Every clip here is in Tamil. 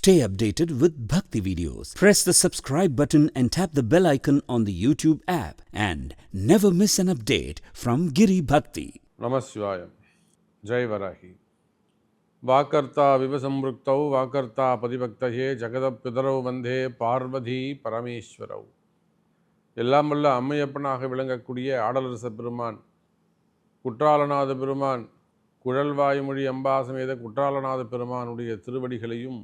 Stay updated with Bhakti videos. Press the subscribe button and tap the bell icon on the YouTube app and never miss an update from Giri Bhakti. Namaswayam. Jai Varahi. வாக்கர்த்தா விவசம்ருக்தௌ வாக்கர்த்தா பதிபக்தயே ஜெகதப்பிதரவு வந்தே பார்வதி பரமேஸ்வரவ் எல்லாம் வல்ல அம்மையப்பனாக விளங்கக்கூடிய ஆடலரச பெருமான் குற்றாலநாத பெருமான் குழல்வாய்மொழி அம்பாசமேத குற்றாலநாத பெருமானுடைய திருவடிகளையும்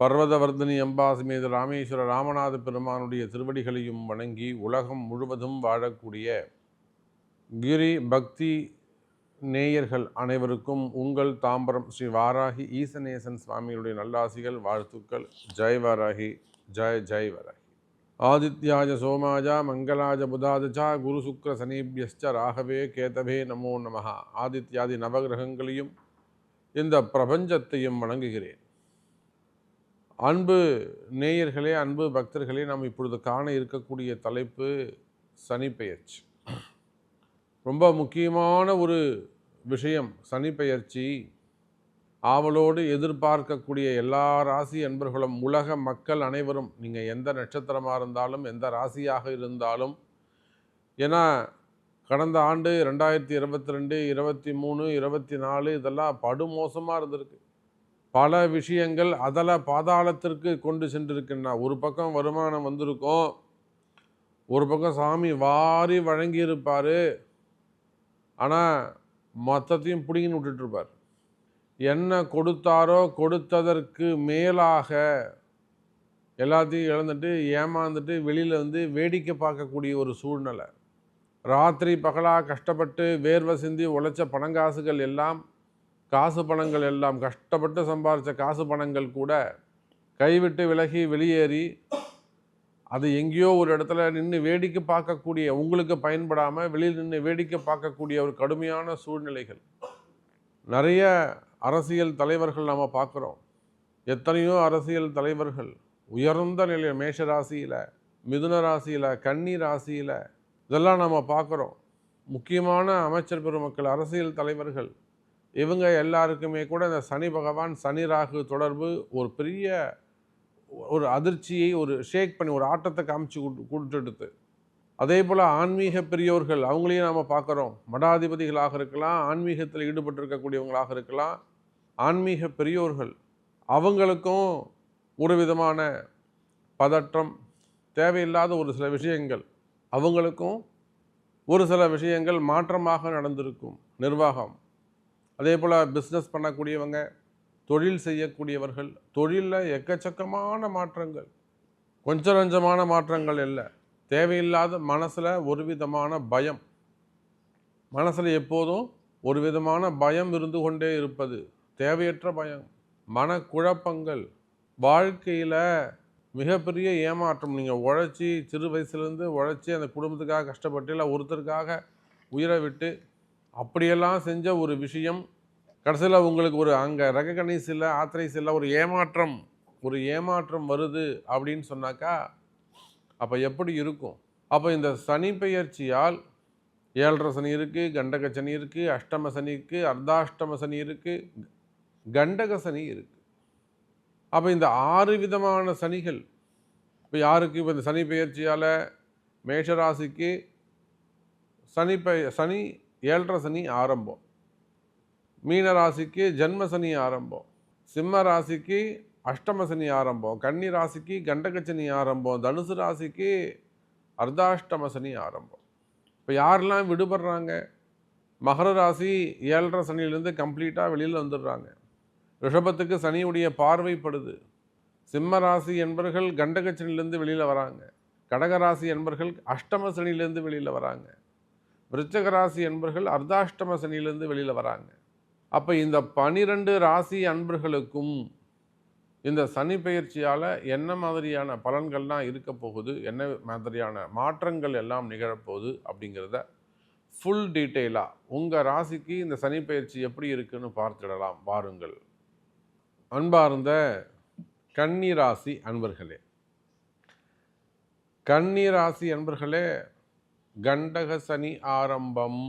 பர்வதவர்தினி அம்பாசமேத ராமேஸ்வர ராமநாத பெருமானுடைய திருவடிகளையும் வணங்கி உலகம் முழுவதும் வாழக்கூடிய கிரி பக்தி நேயர்கள் அனைவருக்கும் உங்கள் தாம்பரம் ஸ்ரீ வாராகி ஈசநேசன் சுவாமியுடைய நல்லாசிகள் வாழ்த்துக்கள். ஜெய் வாராகி ஜெய் ஜெய் வாராகி. ஆதித்யாஜ சோமாஜா மங்களாஜ புதாதஜா குரு சுக்ர சனீபியஸ்ச ராகவே கேதவே நமோ நமஹா. ஆதித்யாதி நவகிரகங்களையும் இந்த பிரபஞ்சத்தையும் வணங்குகிறேன். அன்பு நேயர்களே அன்பு பக்தர்களே நாம் இப்பொழுது காண இருக்கக்கூடிய தலைப்பு சனி பெயர்ச்சி. ரொம்ப முக்கியமான ஒரு விஷயம் சனி பெயர்ச்சி. ஆவலோடு எதிர்பார்க்கக்கூடிய எல்லா ராசி அன்பர்களும் உலக மக்கள் அனைவரும் நீங்கள் எந்த நட்சத்திரமாக இருந்தாலும் எந்த ராசியாக இருந்தாலும் ஏன்னா கடந்த ஆண்டு ரெண்டாயிரத்தி இருபத்தி ரெண்டு இருபத்தி மூணு இருபத்தி நாலு இதெல்லாம் படுமோசமாக இருந்திருக்கு. பல விஷயங்கள் அதல பாதாளத்திற்கு கொண்டு சென்றிருக்கின்றன. ஒரு பக்கம் வருமானம் வந்திருக்கும். ஒரு பக்கம் சாமி வாரி வழங்கியிருப்பார். ஆனால் மொத்தத்தையும் பிடிங்கின்னு விட்டுட்ருப்பார் என்ன கொடுத்தாரோ கொடுத்ததற்கு மேலாக எல்லாத்தையும் இழந்துட்டு ஏமாந்துட்டு வெளியில் வந்து வேடிக்கை பார்க்கக்கூடிய ஒரு சூழ்நிலை. ராத்திரி பகலாக கஷ்டப்பட்டு வேர்வை சிந்தி உழைச்ச பணங்காசுகள் எல்லாம் காசு பணங்கள் எல்லாம் கஷ்டப்பட்டு சம்பாதிச்ச காசு பணங்கள் கூட கைவிட்டு விலகி வெளியேறி அது எங்கேயோ ஒரு இடத்துல நின்று வேடிக்கை பார்க்கக்கூடிய உங்களுக்கு பயன்படாமல் வெளியில் நின்று வேடிக்கை பார்க்கக்கூடிய ஒரு கடுமையான சூழ்நிலைகள். நிறைய அரசியல் தலைவர்கள் நாம் பார்க்குறோம். எத்தனையோ அரசியல் தலைவர்கள் உயர்ந்த நிலையில் மேஷ ராசியில் மிதுன ராசியில் கன்னி ராசியில் இதெல்லாம் நம்ம பார்க்குறோம். முக்கியமான அமைச்சர் பெருமக்கள் அரசியல் தலைவர்கள் இவங்க எல்லாருக்குமே கூட இந்த சனி பகவான் சனி ராகு தொடர்பு ஒரு பெரிய ஒரு அதிர்ச்சியை ஒரு ஷேக் பண்ணி ஒரு ஆட்டத்தை காமிச்சு கொடுத்துடுது. அதே போல் ஆன்மீக பெரியோர்கள் அவங்களையும் நாம் பார்க்குறோம். மடாதிபதிகளாக இருக்கலாம் ஆன்மீகத்தில் ஈடுபட்டிருக்கக்கூடியவங்களாக இருக்கலாம். ஆன்மீக பெரியோர்கள் அவங்களுக்கும் ஒரு விதமான பதற்றம் தேவையில்லாத ஒரு சில விஷயங்கள் அவங்களுக்கும் ஒரு சில விஷயங்கள் மாற்றமாக நடந்திருக்கும். நிர்வாகம். அதே போல் பிஸ்னஸ் பண்ணக்கூடியவங்க தொழில் செய்யக்கூடியவர்கள் தொழிலில் எக்கச்சக்கமான மாற்றங்கள். கொஞ்சம் நஞ்சமான மாற்றங்கள் இல்லை. தேவையில்லாத மனசில் ஒரு விதமான பயம். மனசில் எப்போதும் ஒரு விதமான பயம் இருந்து கொண்டே இருப்பது. தேவையற்ற பயம். மனக்குழப்பங்கள். வாழ்க்கையில் மிகப்பெரிய ஏமாற்றம். நீங்கள் உழைச்சி சிறு வயசுலேருந்து உழைச்சி அந்த குடும்பத்துக்காக கஷ்டப்பட்டு இல்லை ஒருத்தருக்காக உயிரை விட்டு அப்படியெல்லாம் செஞ்ச ஒரு விஷயம் கடைசியில் உங்களுக்கு ஒரு அங்கே ரெகனைஸ் இல்லை ஆத்தரைஸ் இல்லை ஒரு ஏமாற்றம் ஒரு ஏமாற்றம் வருது அப்படின்னு சொன்னாக்கா அப்போ எப்படி இருக்கும்? அப்போ இந்த சனி பெயர்ச்சியால் ஏழரை சனி இருக்குது கண்டக சனி இருக்குது அஷ்டம சனி இருக்குது அர்த்தாஷ்டம சனி இருக்குது கண்டக சனி இருக்குது அப்போ இந்த ஆறு விதமான சனிகள் இப்போ யாருக்கு? இப்போ இந்த சனி பெயர்ச்சியால் மேஷராசிக்கு சனி பெய சனி ஏழரை சனி ஆரம்பம். மீன ராசிக்கு ஜென்ம சனி ஆரம்பம். சிம்ம ராசிக்கு அஷ்டம சனி ஆரம்பம். கன்னி ராசிக்கு கண்டகச்சனி ஆரம்பம். தனுசு ராசிக்கு அர்த்தாஷ்டம சனி ஆரம்பம். இப்போ யாரெல்லாம் விடுபடுறாங்க? மகர ராசி ஏழரை சனியிலேருந்து கம்ப்ளீட்டாக வெளியில் வந்துடுறாங்க. ரிஷபத்துக்கு சனியுடைய பார்வைப்படுது. சிம்ம ராசி என்பர்கள் கண்டகச்சனிலேருந்து வெளியில் வராங்க. கடகராசி என்பர்கள் அஷ்டம சனியிலேருந்து வெளியில் வராங்க. விருச்சக ராசி என்பர்கள் அர்த்தாஷ்டம சனியிலேருந்து வெளியில் வராங்க. அப்போ இந்த பனிரெண்டு ராசி அன்பர்களுக்கும் இந்த சனி பயிற்சியால் என்ன மாதிரியான பலன்கள்லாம் இருக்க போகுது? என்ன மாதிரியான மாற்றங்கள் எல்லாம் நிகழப்போகுது? அப்படிங்கிறத ஃபுல் டீட்டெயிலாக உங்கள் ராசிக்கு இந்த சனி பயிற்சி எப்படி இருக்குன்னு பார்த்துடலாம். பாருங்கள் அன்பார்ந்த கன்னி ராசி அன்பர்களே. கன்னி ராசி அன்பர்களே கண்டக சனி ஆரம்பம்.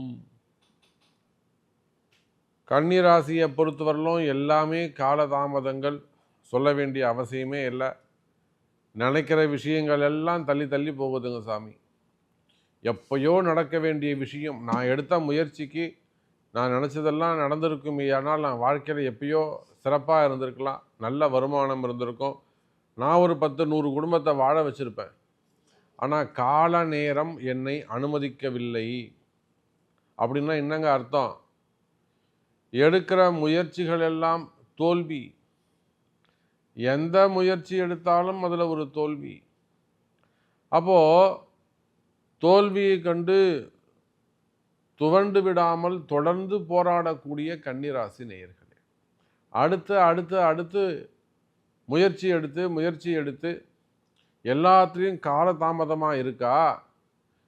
கன்னிராசியை பொறுத்தவரையிலும் எல்லாமே காலதாமதங்கள். சொல்ல வேண்டிய அவசியமே இல்லை. நினைக்கிற விஷயங்கள் எல்லாம் தள்ளி தள்ளி போகுதுங்க சாமி. எப்பயோ நடக்க வேண்டிய விஷயம். நான் எடுத்த முயற்சிக்கு நான் நினச்சதெல்லாம் நடந்திருக்கும். ஆனால் நான் வாழ்க்கையில் எப்பயோ சிறப்பாக இருந்திருக்கலாம். நல்ல வருமானம் இருந்திருக்கும். நான் ஒரு பத்து நூறு குடும்பத்தை வாழ வச்சுருப்பேன். ஆனால் கால நேரம் என்னை அனுமதிக்கவில்லை. அப்படின்னா என்னங்க அர்த்தம்? எடுக்கிற முயற்சிகள் எல்லாம் தோல்வி. எந்த முயற்சி எடுத்தாலும் அதில் ஒரு தோல்வி. அப்போது தோல்வியை கண்டு துவண்டு விடாமல் தொடர்ந்து போராடக்கூடிய கன்னிராசி நேயர்களே. அடுத்து அடுத்து அடுத்து முயற்சி எடுத்து முயற்சி எடுத்து எல்லாத்துலேயும் காலதாமதமாக இருக்கா?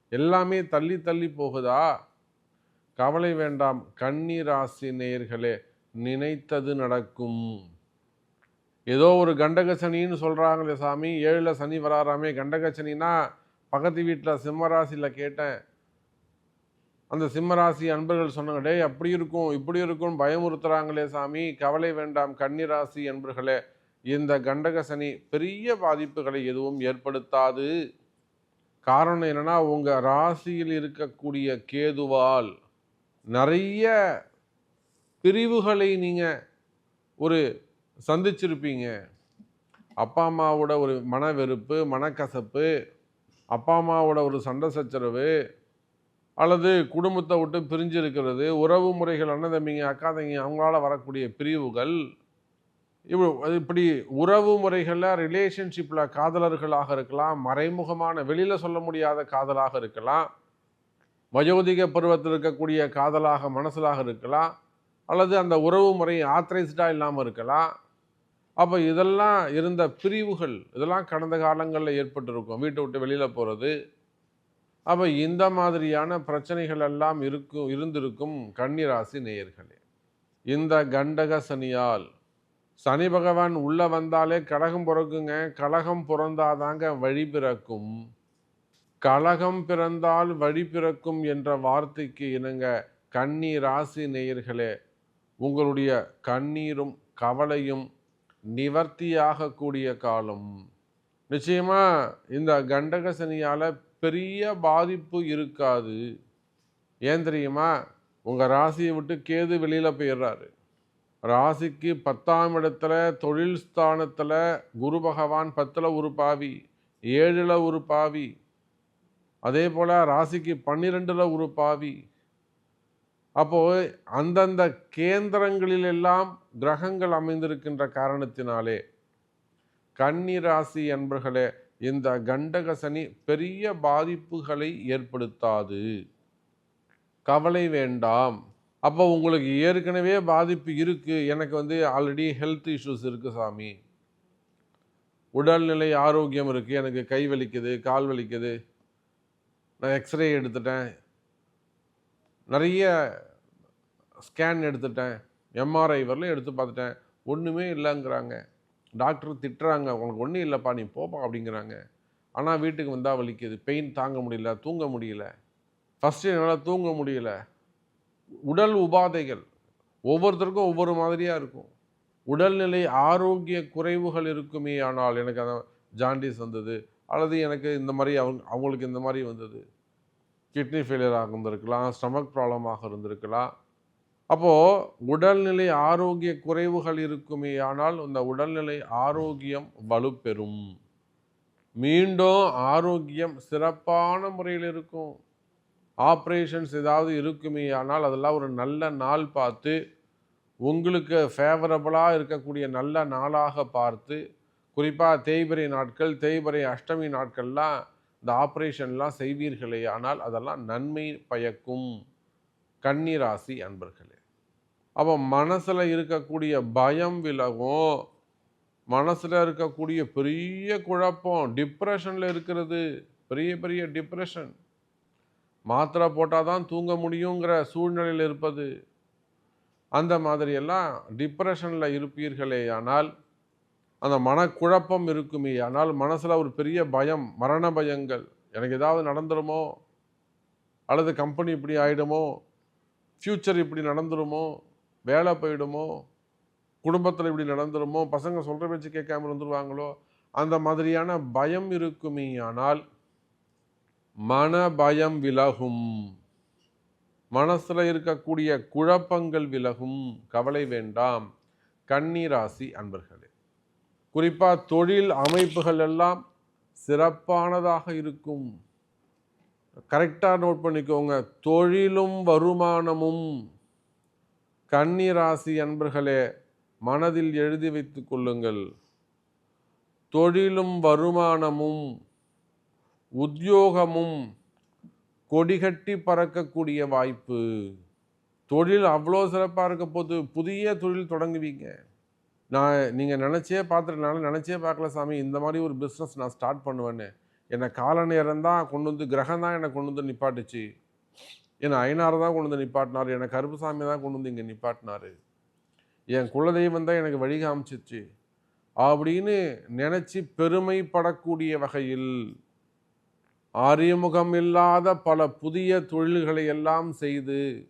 எல்லாமே தள்ளி தள்ளி போகுதா? கவலை வேண்டாம். கன்னிராசி நேயர்களே நினைத்தது நடக்கும். ஏதோ ஒரு கண்டக சனின்னு சொல்கிறாங்களே சாமி. ஏழில் சனி வராராமே. கண்டக சனினா பக்கத்து வீட்டில் சிம்மராசியில் கேட்டேன். அந்த சிம்மராசி அன்பர்கள் சொன்னாங்க டே அப்படி இருக்கும் இப்படி இருக்கும் பயமுறுத்துறாங்களே சாமி. கவலை வேண்டாம் கன்னிராசி அன்பர்களே இந்த கண்டக சனி பெரிய பாதிப்புகளை எதுவும் ஏற்படுத்தாது. காரணம் என்னன்னா உங்கள் ராசியில் இருக்கக்கூடிய கேதுவால் நிறைய பிரிவுகளை நீங்கள் ஒரு சந்திச்சிருப்பீங்க. அப்பா அம்மாவோட ஒரு மன வெறுப்பு மனக்கசப்பு அப்பா அம்மாவோட ஒரு சண்டை சச்சரவு அல்லது குடும்பத்தை விட்டு பிரிஞ்சு இருக்கிறது உறவு முறைகள் அண்ணன் தம்பிங்க அக்கா தம்பிங்க அவங்களால வரக்கூடிய பிரிவுகள் இப்படி இப்படி உறவு முறைகளில் ரிலேஷன்ஷிப்பில் காதலர்களாக இருக்கலாம் மறைமுகமான வெளியில் சொல்ல முடியாத காதலாக இருக்கலாம் வயோதிக பருவத்தில் இருக்கக்கூடிய காதலாக மனசலாக இருக்கலாம் அல்லது அந்த உறவு முறை ஆத்தரைஸ்டாக இல்லாமல் இருக்கலாம். அப்போ இதெல்லாம் இருந்த பிரிவுகள் இதெல்லாம் கடந்த காலங்களில் ஏற்பட்டிருக்கும் வீட்டை விட்டு வெளியில் போகிறது அப்போ இந்த மாதிரியான பிரச்சனைகள் எல்லாம் இருக்கும் இருந்திருக்கும் கன்னிராசி நேயர்களே. இந்த கண்டக சனியால் சனி பகவான் உள்ளே வந்தாலே கலகம் பிறக்குங்க. கலகம் பிறந்தாதாங்க வழி பிறக்கும். கலகம் பிறந்தால் வழி பிறக்கும் என்ற வார்த்தைக்கு இணங்க கன்னி ராசி நேயர்களே உங்களுடைய கண்ணீரும் கவலையும் நிவர்த்தியாகக்கூடிய காலம். நிச்சயமாக இந்த கண்டக சனியால் பெரிய பாதிப்பு இருக்காது. ஏன் தெரியுமா? உங்கள் ராசியை விட்டு கேது வெளியில் போயிடுறாரு. ராசிக்கு பத்தாம் இடத்துல தொழில் ஸ்தானத்தில் குரு பகவான் பத்தில் ஒரு பாவி ஏழில் ஒரு பாவி. அதே போல் ராசிக்கு பன்னிரெண்டில் ஒரு பாவி. அப்போது அந்தந்த கேந்திரங்களிலெல்லாம் கிரகங்கள் அமைந்திருக்கின்ற காரணத்தினாலே கன்னி ராசி என்பர்களே இந்த கண்டக சனி பெரிய பாதிப்புகளை ஏற்படுத்தாது. கவலை வேண்டாம். அப்போ உங்களுக்கு ஏற்கனவே பாதிப்பு இருக்குது எனக்கு வந்து ஆல்ரெடி ஹெல்த் இஷ்யூஸ் இருக்குது சாமி. உடல்நிலை ஆரோக்கியம் இருக்குது எனக்கு கை வலிக்குது கால் வலிக்குது. நான் எக்ஸ்ரே எடுத்துட்டேன். நிறைய ஸ்கேன் எடுத்துட்டேன். எம்ஆர்ஐ வரலாம் எடுத்து பார்த்துட்டேன். ஒன்றுமே இல்லைங்கிறாங்க. டாக்டர் திட்டுறாங்க. உனக்கு ஒன்றும் இல்லைப்பா நீ போப்பா அப்படிங்கிறாங்க. ஆனால் வீட்டுக்கு வந்தால் வலிக்குது. பெயின் தாங்க முடியல தூங்க முடியல. ஃபஸ்ட்டு என்னால் தூங்க முடியல. உடல் உபாதைகள் ஒவ்வொருத்தருக்கும் ஒவ்வொரு மாதிரியாக இருக்கும். உடல்நிலை ஆரோக்கிய குறைவுகள் இருக்குமே ஆனால் எனக்கு அந்த ஜாண்டிஸ் வந்தது. அல்லது எனக்கு இந்த மாதிரி அவங்க அவங்களுக்கு இந்த மாதிரி வந்தது. கிட்னி ஃபெயிலியராக இருந்திருக்கலாம் ஸ்டமக் ப்ராப்ளமாக இருந்திருக்கலாம். அப்போது உடல்நிலை ஆரோக்கிய குறைவுகள் இருக்குமே ஆனால் இந்த உடல்நிலை ஆரோக்கியம் வலுப்பெறும். மீண்டும் ஆரோக்கியம் சிறப்பான முறையில் இருக்கும். ஆப்ரேஷன்ஸ் ஏதாவது இருக்குமே ஆனால் அதெல்லாம் ஒரு நல்ல நாள் பார்த்து உங்களுக்கு ஃபேவரபுளாக இருக்கக்கூடிய நல்ல நாளாக பார்த்து குறிப்பாக தேய்பிரை நாட்கள் தேய்பிரை அஷ்டமி நாட்கள்லாம் இந்த ஆப்ரேஷன்லாம் செய்வீர்களே ஆனால் அதெல்லாம் நன்மை பயக்கும். கன்னிராசி அன்பர்களே அப்போ மனசில் இருக்கக்கூடிய பயம் விலகும். மனசில் இருக்கக்கூடிய பெரிய குழப்பம் டிப்ரெஷனில் இருக்கிறது. பெரிய பெரிய டிப்ரெஷன் மாத்திரை போட்டால் தான் தூங்க முடியுங்கிற சூழ்நிலையில் இருப்பது. அந்த மாதிரியெல்லாம் டிப்ரெஷனில் இருப்பீர்களே ஆனால் அந்த மனக்குழப்பம் இருக்குமே. ஆனால் மனசில் ஒரு பெரிய பயம் மரண பயங்கள். எனக்கு ஏதாவது நடந்துருமோ? அல்லது கம்பெனி இப்படி ஆகிடுமோ ஃப்யூச்சர் இப்படி நடந்துருமோ? வேலை போயிடுமோ? குடும்பத்தில் இப்படி நடந்துருமோ? பசங்க சொல்கிற பேச்சு கேட்காம இருந்துருவாங்களோ? அந்த மாதிரியான பயம் இருக்குமே. ஆனால் மன பயம் விலகும். மனசில் இருக்கக்கூடிய குழப்பங்கள் விலகும். கவலை வேண்டாம். கன்னிராசி அன்பர்களே குறிப்பாக தொழில் அமைப்புகள் எல்லாம் சிறப்பானதாக இருக்கும். கரெக்டாக நோட் பண்ணிக்கோங்க. தொழிலும் வருமானமும். கன்னிராசி அன்பர்களே மனதில் எழுதி வைத்துக் கொள்ளுங்கள். தொழிலும் வருமானமும். உத்தியோகமும் கொடிகட்டி பறக்கக்கூடிய வாய்ப்பு. தொழில் அவ்வளோ சிறப்பாக இருக்க போது புதிய தொழில் தொடங்குவீங்க. நான் நீங்கள் நினச்சே பார்த்துருக்கனால நினச்சே பார்க்கல சாமி இந்த மாதிரி ஒரு பிஸ்னஸ் நான் ஸ்டார்ட் பண்ணுவேன்னு. என்னை கால நேரம் தான் கொண்டு வந்து கிரகம் தான் என்னை கொண்டு வந்து நிப்பாட்டுச்சு. என்னை ஐநாறு தான் கொண்டு வந்து நிப்பாட்டினார். என்னை கருப்புசாமி தான் கொண்டு வந்து இங்கே நிப்பாட்டினார். என் குலதெய்வம் தான் எனக்கு வழி காமிச்சிச்சு. அப்படின்னு நினச்சி பெருமைப்படக்கூடிய வகையில் அறிமுகம் இல்லாத பல புதிய தொழில்களை எல்லாம் செய்து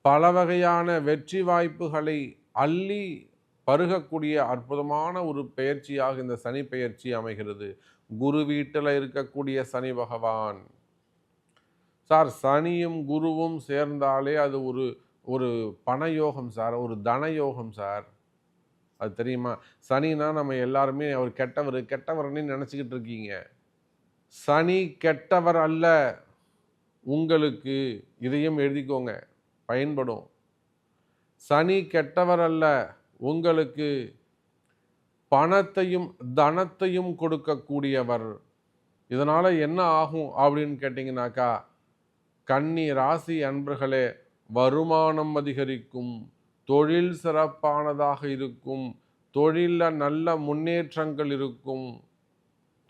பல வகையான வெற்றி வாய்ப்புகளை அள்ளி பருகக்கூடிய அற்புதமான ஒரு பெயர்ச்சியாக இந்த சனி பெயர்ச்சி அமைகிறது. குரு வீட்டில் இருக்கக்கூடிய சனி பகவான். சார் சனியும் குருவும் சேர்ந்தாலே அது ஒரு ஒரு பணயோகம் சார் ஒரு தனயோகம் சார். அது தெரியுமா? சனினா நம்ம எல்லாருமே அவர் கெட்டவர் கெட்டவர்னு நினச்சிக்கிட்டு இருக்கீங்க. சனி கெட்டவர் அல்ல. உங்களுக்கு இதையும் எழுதிக்கோங்க. பயன்படும். சனி கெட்டவர் அல்ல. உங்களுக்கு பணத்தையும் தனத்தையும் கொடுக்கக்கூடியவர். இதனால் என்ன ஆகும் அப்படின்னு கேட்டிங்கனாக்கா கன்னி ராசி அன்பர்களே வருமானம் அதிகரிக்கும். தொழில் சிறப்பானதாக இருக்கும். தொழிலில் நல்ல முன்னேற்றங்கள் இருக்கும்.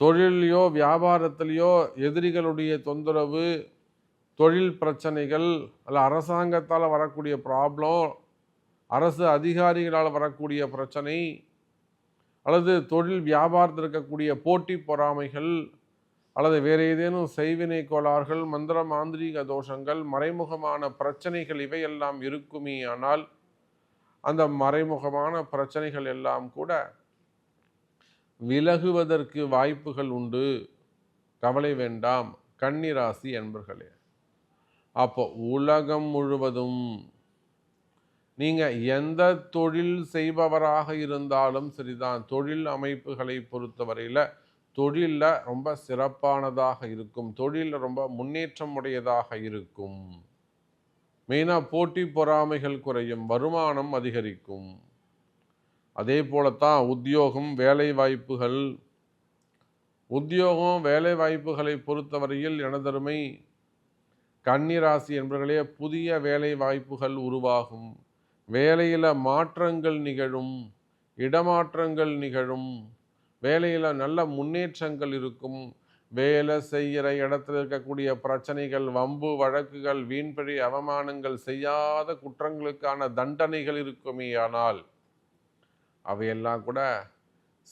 தொழிலையோ வியாபாரத்திலையோ எதிரிகளுடைய தொந்தரவு தொழில் பிரச்சனைகள் அல்ல அரசாங்கத்தால் வரக்கூடிய ப்ராப்ளம் அரசு அதிகாரிகளால் வரக்கூடிய பிரச்சனை அல்லது தொழில் வியாபாரத்தில் இருக்கக்கூடிய போட்டி பொறாமைகள் அல்லது வேறு ஏதேனும் செய்வினை கோளாறுகள் மந்திர மாந்திரீக தோஷங்கள் மறைமுகமான பிரச்சனைகள் இவையெல்லாம் இருக்குமே ஆனால் அந்த மறைமுகமான பிரச்சனைகள் எல்லாம் கூட விலகுவதற்கு வாய்ப்புகள் உண்டு. கவலை வேண்டாம். கன்னிராசி என்பர்களே. அப்போ உலகம் முழுவதும் நீங்கள் எந்த தொழில் செய்பவராக இருந்தாலும் சரிதான். தொழில் அமைப்புகளை பொறுத்தவரையில் தொழிலில் ரொம்ப சிறப்பானதாக இருக்கும். தொழிலில் ரொம்ப முன்னேற்றம் உடையதாக இருக்கும். மெயினாக போட்டி பொறாமைகள் குறையும். வருமானம் அதிகரிக்கும். அதே போலத்தான் உத்தியோகம் வேலை வாய்ப்புகள் உத்தியோகம் வேலை வாய்ப்புகளை பொறுத்தவரையில் எனதருமை கன்னிராசி என்பவர்களே புதிய வேலை வாய்ப்புகள் உருவாகும். வேலையில் மாற்றங்கள் நிகழும் இடமாற்றங்கள் நிகழும். வேலையில் நல்ல முன்னேற்றங்கள் இருக்கும். வேலை செய்கிற இடத்துல இருக்கக்கூடிய பிரச்சனைகள் வம்பு வழக்குகள் வீண்பழி அவமானங்கள் செய்யாத குற்றங்களுக்கான தண்டனைகள் இருக்குமே ஆனால் அவையெல்லாம் கூட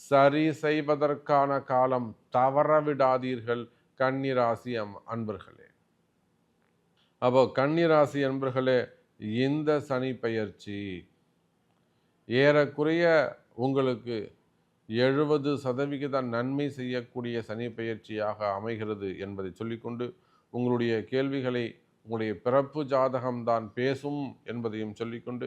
சரி செய்வதற்கான காலம் தவற விடாதீர்கள் கன்னிராசி அம் அன்பர்களே. அப்போ கன்னிராசி அன்பர்களே இந்த சனி பயிற்சி ஏறக்குறைய உங்களுக்கு எழுபது சதவிகித நன்மை செய்யக்கூடிய சனி பயிற்சியாக அமைகிறது என்பதை சொல்லிக்கொண்டு உங்களுடைய கேள்விகளை உங்களுடைய பிறப்பு ஜாதகம்தான் பேசும் என்பதையும் சொல்லிக்கொண்டு